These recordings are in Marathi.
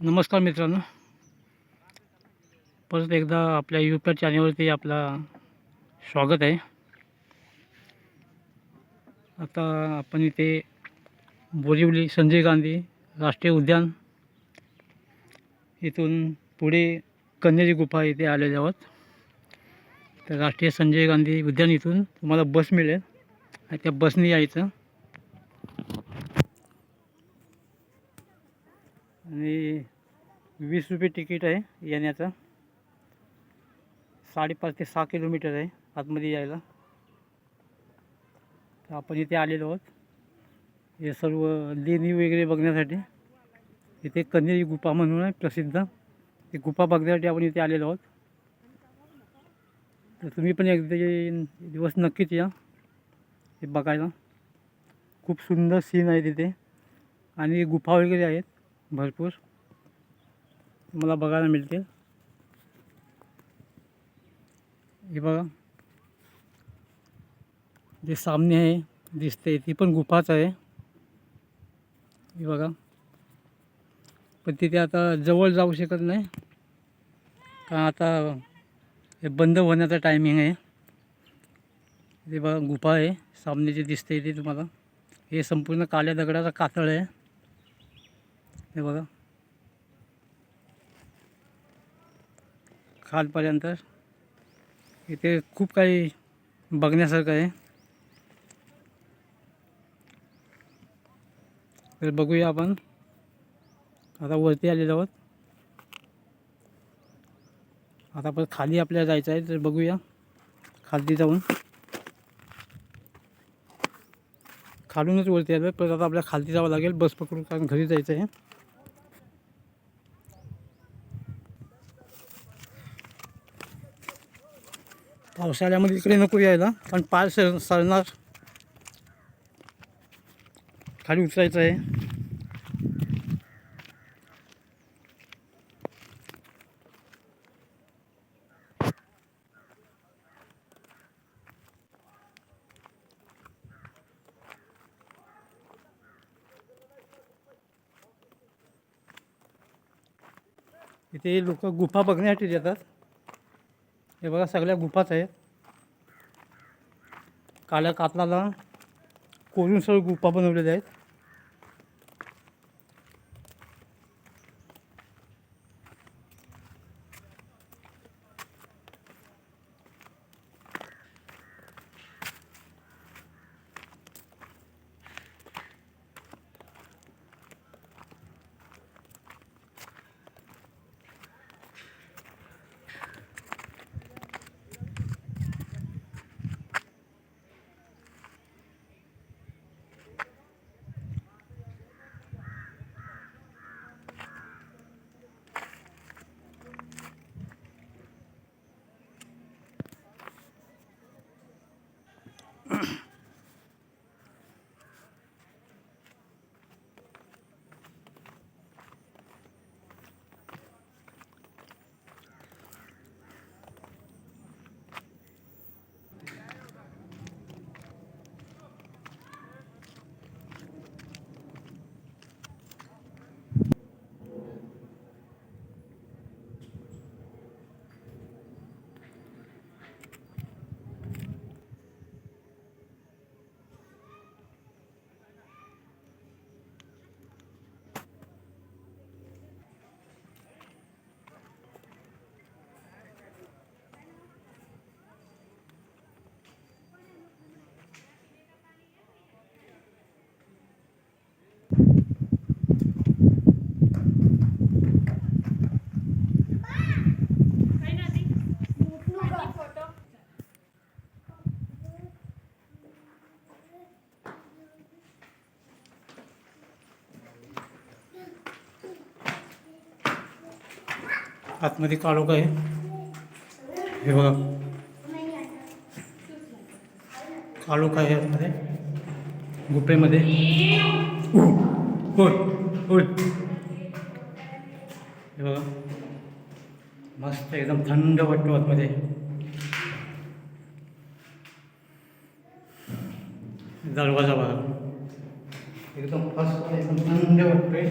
नमस्कार मित्रांनो. परत एकदा आपल्या यूट्यूब चॅनलवरती आपला स्वागत आहे. आता आपण इथे बोरिवली संजय गांधी राष्ट्रीय उद्यान इथून पुढे कन्हेरी गुफा इथे आलेले आहोत. तर राष्ट्रीय संजय गांधी उद्यान इथून तुम्हाला बस मिळेल. आणि त्या बसने यायचं आणि वीस रुपये तिकीट आहे येण्याचं. साडेपाच ते सहा किलोमीटर आहे आतमध्ये यायला. तर आपण इथे आलेलो आहोत. हे सर्व लेणी वगैरे बघण्यासाठी. इथे कन्हेरी गुफा म्हणून आहे प्रसिद्ध. ती गुफा बघण्यासाठी आपण इथे आलेलो आहोत. तर तुम्ही पण एकदा दिवस नक्कीच या. हे बघायला. खूप सुंदर सीन आहे तिथे. आणि गुफा वगैरे आहेत भरपूर. मला बघायला मिळतील. हे बघा. जे सामने आहे दिसते ती पण गुफाच आहे. हे बघा. पण तिथे आता जवळ जाऊ शकत नाही. कारण आता हे बंद होण्याचा टायमिंग आहे. ते बघा गुफा आहे. सामने जे दिसते ते तुम्हाला. हे संपूर्ण काळ्या दगडाचा कातळ आहे. हे बघा. खालपर्यंत. इथे खूप काही बघण्यासारखं आहे. तर बघूया आपण. आता वरती आलेलो आहोत. आता परत खाली आपल्याला जायचं आहे तर बघूया. खाली जाऊन. खालूनच वरती आलं परत आता आपल्याला खालती जावं लागेल बस पकडून कारण घरी जायचं आहे. पावसाळ्यामध्ये इकडे नको यायला पण पाय सर सरणार. खाली उतरायचं आहे. इथे लोक गुफा बघण्यासाठी येतात. हे बघा सगळ्या गुफाच आहेत. काल्या कातलाला कोरून सगळं गुफा बनवलेल्या आहेत. Mm-hmm. आतमध्ये काळोख आहे हे बघा. काळोख आहे आतमध्ये? गुफेमध्ये. होय होय हे बघा. मस्त एकदम थंड वाटतो आतमध्ये. दरवाजा बघा. एकदम फर्स्ट एकदम थंड वाटतोय.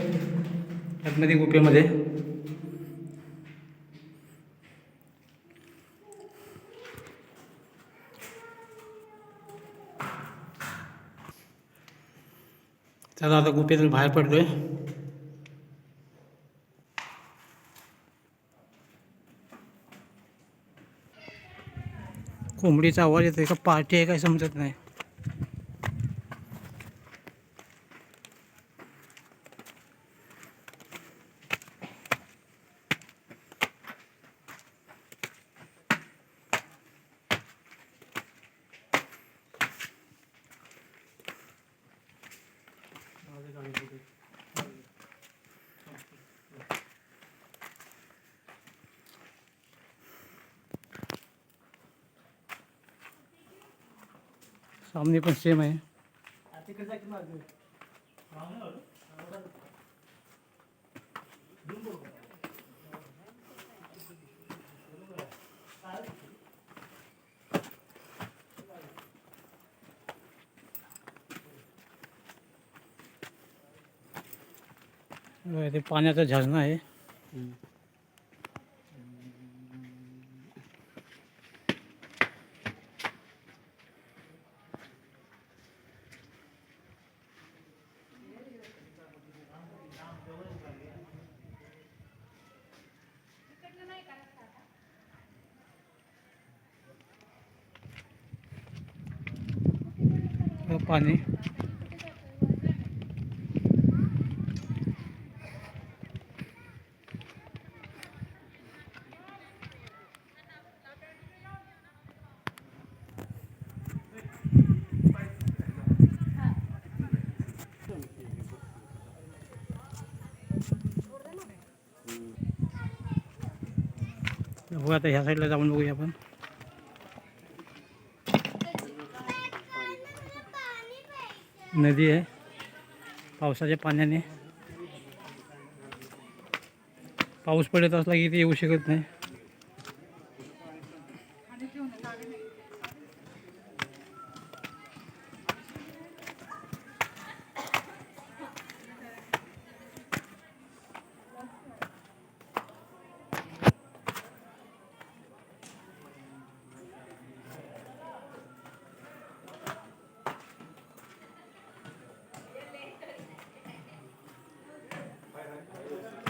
आतमध्ये गुफेमध्ये. चला आता गुफेतून बाहेर पडतोय कोंबडीचा आवाज येतोय का? पार्टी आहे काय समजत नाही. सामने पण सेम आहे. ते पाण्याचा झरणा आहे. पाणी. बघू आता ह्या साईडला जाऊन बघूया आपण. नदी आहे. पावसाच्या पाण्याने पाऊस पडत असला की ते येऊ शकत नाही.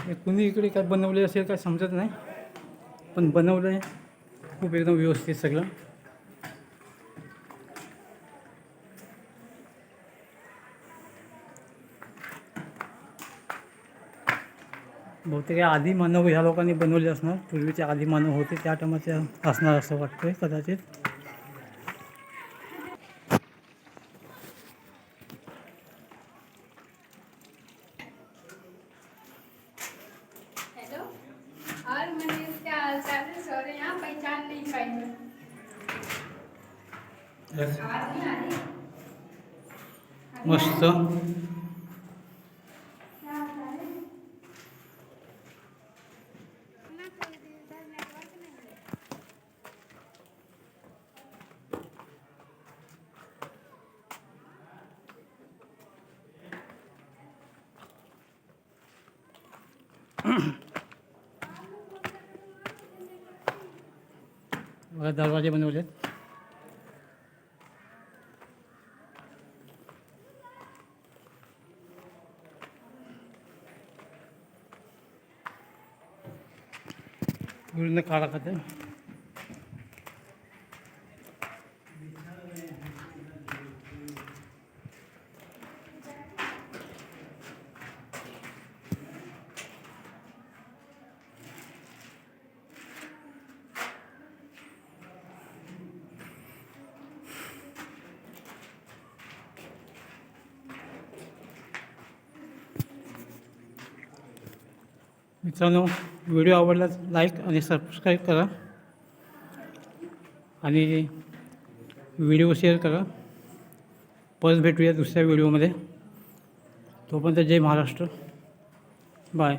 हे कुणी इकडे काय बनवले असेल काय समजत नाही. पण बनवलं आहे. खूप एकदम व्यवस्थित सगळं. बहुतेक आधी मानव ह्या लोकांनी बनवले असणार. पूर्वीचे आधी मानव होते. त्या टायमाचे असणार असं वाटतंय कदाचित. मैंने क्या है सॉरी यहाँ पहचान नहीं आवाज नहीं आ रही मस्त. क्या हाल चाल है बघा दरवाजे बनवलेत पूर्ण काळा खाते मित्रांनो व्हिडिओ आवडला लाईक आणि सबस्क्राईब करा. आणि व्हिडिओ शेअर करा. परत भेटूया दुसऱ्या व्हिडिओमध्ये. तोपर्यंत जय महाराष्ट्र. बाय